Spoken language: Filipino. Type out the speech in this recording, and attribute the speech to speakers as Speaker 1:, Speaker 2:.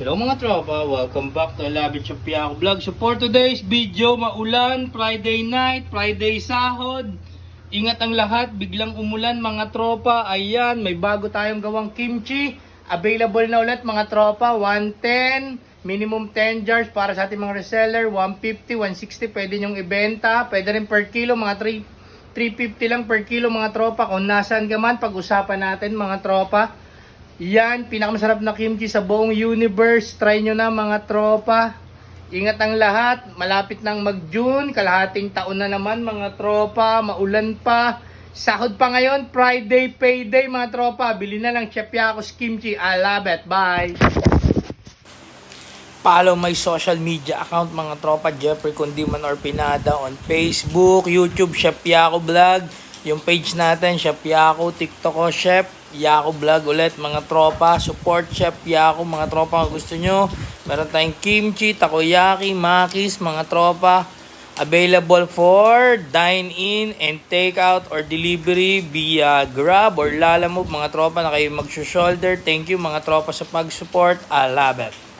Speaker 1: Hello mga tropa, welcome back to Labit Chopiako Vlog. So for today's video, maulan, Friday night, Friday sahod. Ingat ang lahat, biglang umulan mga tropa. Ayan, may bago tayong gawang kimchi. Available na ulit mga tropa, 110, minimum 10 jars para sa ating mga reseller, 150, 160 pwede nyong ibenta. Pwede rin per kilo, mga 3, 350 lang per kilo mga tropa. Kung nasaan ka man, pag-usapan natin mga tropa. Yan, pinakamasarap na kimchi sa buong universe. Try nyo na mga tropa. Ingat ang lahat. Malapit nang mag-June. Kalahating taon na naman mga tropa. Maulan pa. Sahod pa ngayon. Friday payday mga tropa. Bili na lang Chef Yakos Kimchi. I love it. Bye. Follow my social media account mga tropa Jeffrey Condiman or Pinada on Facebook, YouTube, Chef Yako Vlog. Yung page natin, Chef Yako, TikTok ko, Chef Yako Vlog ulit mga tropa. Support Chef Yako mga tropa kung gusto nyo. Meron tayong kimchi, takoyaki, makis mga tropa. Available for dine-in and take-out or delivery via Grab or Lalamove mga tropa na kayo mag-shoulder. Thank you mga tropa sa pag-support. I love it.